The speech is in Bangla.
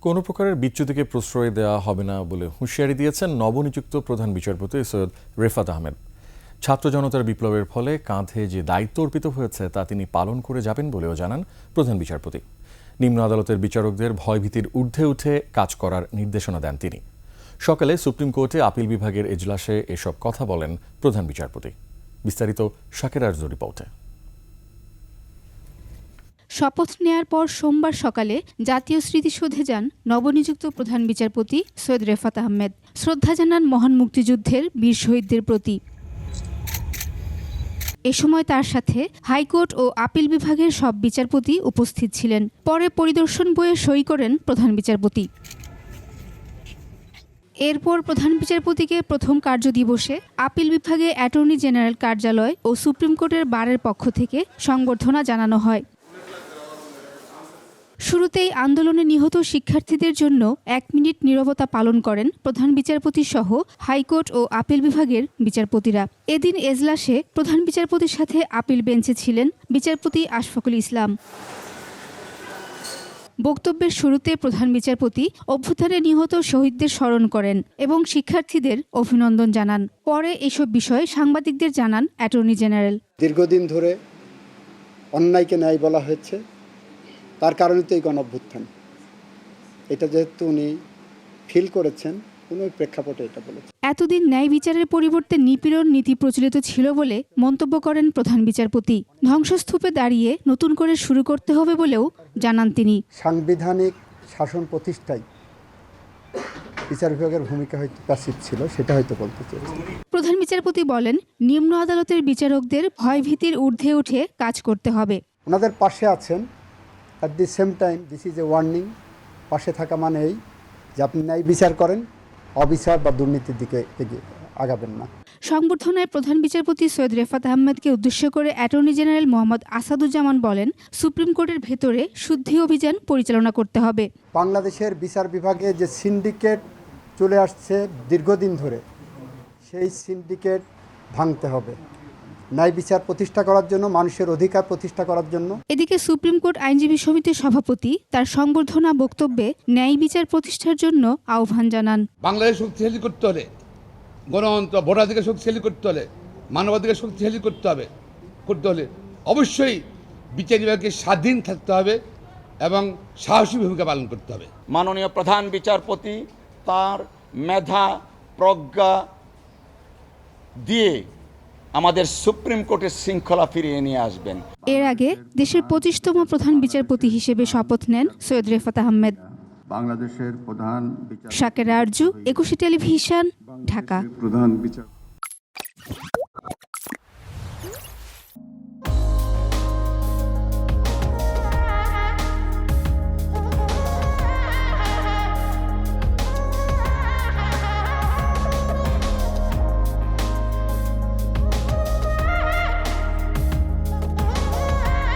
কোনো প্রকারের বিচ্যুতিকে প্রশ্রয় দেওয়া হবে না বলে হুঁশিয়ারি দিয়েছেন নবনিযুক্ত প্রধান বিচারপতি সৈয়দ রেফাত আহমেদ। ছাত্র জনতার বিপ্লবের ফলে কাঁধে যে দায়িত্ব অর্পিত হয়েছে, তা তিনি পালন করে যাবেন বলেও জানান প্রধান বিচারপতি। নিম্ন আদালতের বিচারকদের ভয়ভীতির ঊর্ধ্বে উঠে কাজ করার নির্দেশনা দেন তিনি। সকালে সুপ্রিম কোর্টে আপিল বিভাগের এজলাসে এসব কথা বলেন প্রধান বিচারপতি। বিস্তারিত শাকের আরজু রিপোর্টে। শপথ নেয়ার পর সোমবার সকালে জাতীয় স্মৃতিসৌধে যান নবনিযুক্ত প্রধান বিচারপতি সৈয়দ রেফাত আহমেদ। শ্রদ্ধা জানান মহান মুক্তিযুদ্ধের বীর শহীদদের প্রতি। এ সময় তার সাথে হাইকোর্ট ও আপিল বিভাগের সব বিচারপতি উপস্থিত ছিলেন। পরে পরিদর্শন বইয়ে সই করেন প্রধান বিচারপতি। এরপর প্রধান বিচারপতিকে প্রথম কার্যদিবসে আপিল বিভাগে অ্যাটর্নি জেনারেল কার্যালয় ও সুপ্রিম কোর্টের বারের পক্ষ থেকে সংবর্ধনা জানানো হয়। শুরুতেই আন্দোলনে নিহত শিক্ষার্থীদের জন্য এক মিনিট নীরবতা পালন করেন প্রধান বিচারপতি সহ হাইকোর্ট ও আপিল বিভাগের বিচারপতিরা। এদিন এজলাসে প্রধান বিচারপতির সাথে আপিল বেঞ্চে ছিলেন বিচারপতি আশফাকুল ইসলাম। বক্তব্যের শুরুতে প্রধান বিচারপতি অভ্যুত্থানে নিহত শহীদদের স্মরণ করেন এবং শিক্ষার্থীদের অভিনন্দন জানান। পরে এসব বিষয়ে সাংবাদিকদের জানান অ্যাটর্নি জেনারেল। দীর্ঘদিন ধরে অন্যায়কে ন্যায় বলা হয়েছে। তার কারণে তো এই গণঅভ্যুত্থান এটা যেহেতু উনি ফিল করেছেন উনি প্রেক্ষাপটে এটা বলেছেন। এতদিন ন্যায় বিচারের পরিবর্তে নিপীড়ন নীতি প্রচলিত ছিল বলে মন্তব্য করেন প্রধান বিচারপতি। ধ্বংসস্তূপে দাঁড়িয়ে নতুন করে শুরু করতে হবে বলেও জানান তিনি। সাংবিধানিক শাসন প্রতিষ্ঠায় বিচার বিভাগের ভূমিকা হয়তো প্যাসিভ ছিল সেটা হয়তো বলতে চেয়েছি। প্রধান বিচারপতি বলেন নিম্ন আদালতের বিচারকদের ভয়ভীতির ঊর্ধ্বে উঠে কাজ করতে হবে। ওনাদের পাশে আছেন at the same time this is a warning পাশে থাকা মানে এই যে আপনি ন্যায় বিচার করেন অবিচার বা দুর্নীতির দিকে এগিয়ে আগাবেন না। সংবর্ধনায় প্রধান বিচারপতি সৈয়দ রেফাত আহমেদকে উদ্দেশ্য করে অ্যাটর্নি জেনারেল মোহাম্মদ আসাদুজ্জামান বলেন সুপ্রিম কোর্টের ভেতরে শুদ্ধি অভিযান পরিচালনা করতে হবে। বাংলাদেশের বিচার বিভাগে যে সিন্ডিকেট চলে আসছে দীর্ঘদিন ধরে সেই সিন্ডিকেট ভাঙতে হবে। ন্যায় বিচার প্রতিষ্ঠা করার জন্য মানুষের অধিকার প্রতিষ্ঠা করার জন্য। এদিকে সুপ্রিম কোর্ট আইনজীবী সমিতির সভাপতি তার সংবর্ধনা বক্তব্যে ন্যায় বিচার প্রতিষ্ঠার জন্য আহ্বান জানান। বাংলাদেশ শক্তিশালী করতে হলে গণতন্ত্র ভোটাধিকার শক্তিশালী করতে হলে মানবাধিকার শক্তিশালী করতে হবে। করতে হলে অবশ্যই বিচার বিভাগকে স্বাধীন থাকতে হবে এবং সাহসী ভূমিকা পালন করতে হবে। মাননীয় প্রধান বিচারপতি তার মেধা প্রজ্ঞা দিয়ে আমাদের সুপ্রিম কোর্টের শৃঙ্খলা ফিরিয়ে নিয়ে আসবেন। এর আগে দেশের পঁচিশতম প্রধান বিচারপতি হিসেবে শপথ নেন সৈয়দ রেফাত আহমেদ। বাংলাদেশের প্রধান বিচার শাকের আরজু একুশে টেলিভিশন ঢাকা। প্রধান বিচার